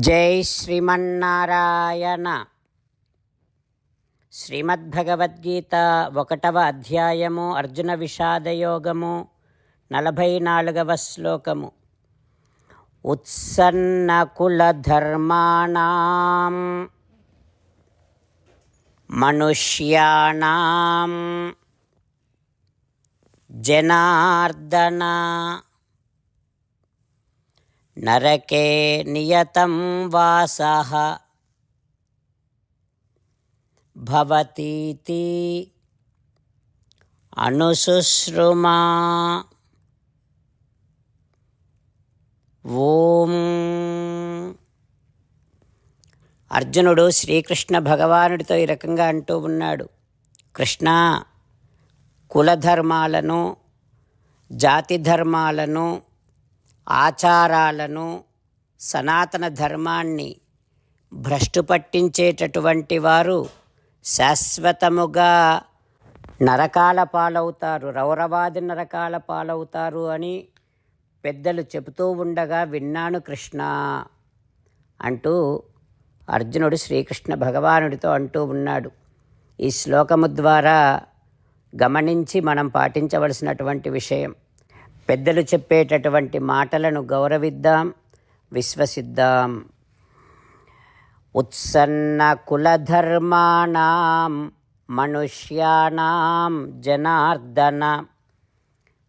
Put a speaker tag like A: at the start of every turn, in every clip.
A: జై శ్రీమన్నారాయణ. శ్రీమద్భగవద్గీత ఒకటవ అధ్యాయము అర్జున విషాదయోగము నలభై నాలుగవ శ్లోకము. ఉత్సన్నకులధర్మాణం మనుష్యాణం జనార్దన నరకే నియతం వాసః. భవతీతి అనుశుశ్రుమా ఓం. అర్జునుడు శ్రీకృష్ణ భగవానుడితో ఈ రకంగా అంటూ ఉన్నాడు. కృష్ణ కులధర్మాలను జాతి ధర్మాలను ఆచారాలను సనాతన ధర్మాన్ని భ్రష్టు పట్టించేటటువంటి వారు శాశ్వతముగా నరకాల పాలవుతారు రౌరవాది నరకాల పాలవుతారు అని పెద్దలు చెబుతూ ఉండగా విన్నాను కృష్ణ అంటూ అర్జునుడు శ్రీకృష్ణ భగవానుడితో అంటూ ఉన్నాడు. ఈ శ్లోకము ద్వారా గమనించి మనం పాటించవలసినటువంటి విషయం. పెద్దలు చెప్పేటటువంటి మాటలను గౌరవిద్దాం విశ్వసిద్దాం. ఉత్సన్న కులధర్మాణం మనుష్యాణం జనార్దన.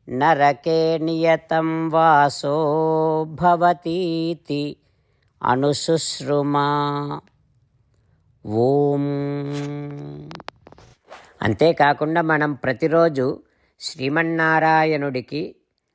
A: నరకే నియతం వాసో భవతీతి అనుశుశ్రుమా ఓం. అంతేకాకుండా మనం ప్రతిరోజు శ్రీమన్నారాయణుడికి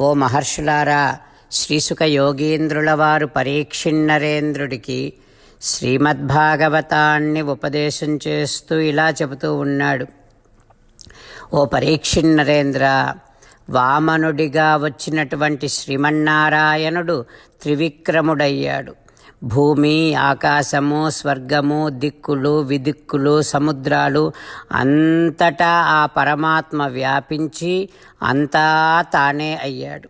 A: ఓ మహర్షులారా శ్రీసుక యోగీంద్రుల వారు పరీక్షిన్నరేంద్రుడికి శ్రీమద్భాగవతాన్ని ఉపదేశం చేస్తూ ఇలా చెబుతూ ఉన్నాడు. ఓ పరీక్షిన్నరేంద్ర వామనుడిగా వచ్చినటువంటి శ్రీమన్నారాయణుడు త్రివిక్రముడయ్యాడు. భూమి ఆకాశము స్వర్గము దిక్కులు విదిక్కులు సముద్రాలు అంతటా ఆ పరమాత్మ వ్యాపించి అంతా తానే అయ్యాడు.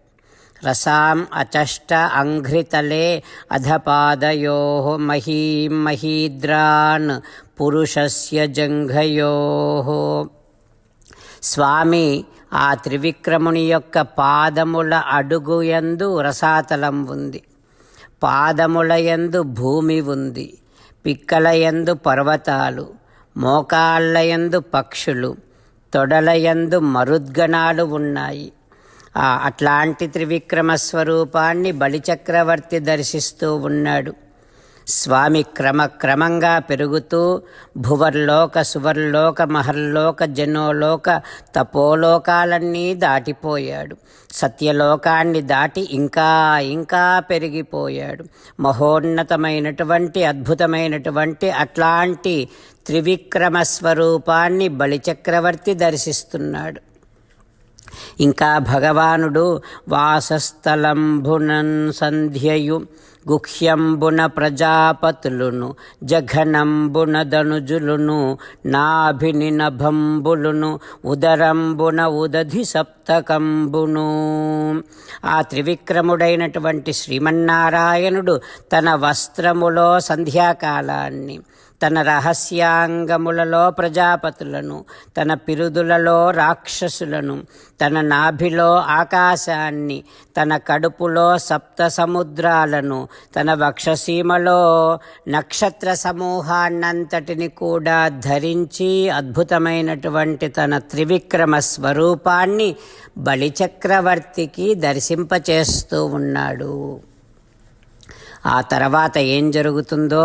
A: రసాం అచష్ట అంఘ్రితలే అధపాదయో మహీం మహీద్రాన్ పురుషస్య జంఘయో. స్వామి ఆ త్రివిక్రముని యొక్క పాదముల అడుగుయందు రసాతలం ఉంది. పాదములయందు భూమి ఉంది పిక్కలయందు పర్వతాలు మోకాళ్ళయందు పక్షులు తొడలయందు మరుద్గణాలు ఉన్నాయి. ఆ అట్లాంటి త్రివిక్రమ స్వరూపాన్ని బలిచక్రవర్తి దర్శిస్తూ ఉన్నాడు. స్వామి క్రమక్రమంగా పెరుగుతూ భువర్లోక సువర్లోక మహర్లోక జనోలోక తపోలోకాలన్నీ దాటిపోయాడు. సత్యలోకాన్ని దాటి ఇంకా ఇంకా పెరిగిపోయాడు. మహోన్నతమైనటువంటి అద్భుతమైనటువంటి అట్లాంటి త్రివిక్రమ స్వరూపాన్ని బలిచక్రవర్తి దర్శిస్తున్నాడు. ఇంకా భగవానుడు వాసస్థలంభునన్ సంధ్యయు గుహ్యంబున ప్రజాపతులును జఘనంబున ధనుజులును నాభిని నభంబులును ఉదరంబున ఉదధి సప్తకంబును. ఆ త్రివిక్రముడైనటువంటి శ్రీమన్నారాయణుడు తన వస్త్రములో సంధ్యాకాలాన్ని తన రహస్యాంగములలో ప్రజాపతులను తన పిరుదులలో రాక్షసులను తన నాభిలో ఆకాశాన్ని తన కడుపులో సప్త సముద్రాలను తన వక్షసీమలో నక్షత్ర సమూహాన్నంతటిని కూడా ధరించి అద్భుతమైనటువంటి తన త్రివిక్రమ స్వరూపాన్ని బలిచక్రవర్తికి దర్శింపచేస్తూ ఉన్నాడు. ఆ తర్వాత ఏం జరుగుతుందో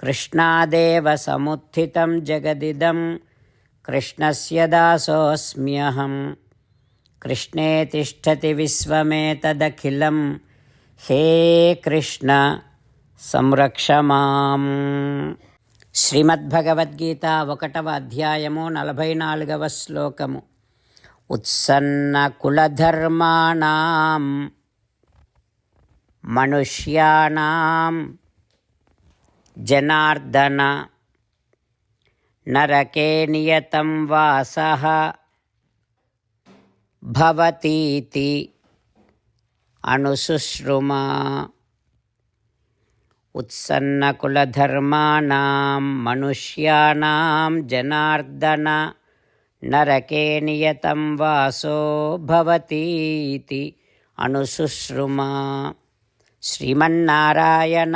A: कृष्णादेव समुत्थितं जगदिदं कृष्णस्य दासोऽस्म्यहं कृष्णे तिष्ठति विश्वमेतदखिलं हे कृष्ण సంరక్ష మాం. శ్రీమద్భగవద్గీత ఒకటవ అధ్యాయము నలభై నాలుగవ శ్లోకము. ఉత్సన్న కులధర్మాణం మనుష్యాణం. जनार्दन नरके नियतं वासः भवतीति अनुशुश्रुमा उत्सन्नकुलधर्माणां मनुष्याणां जनार्दन नरके नियतं वासो भवतीति अनुशुश्रुमा श्रीमन्नारायण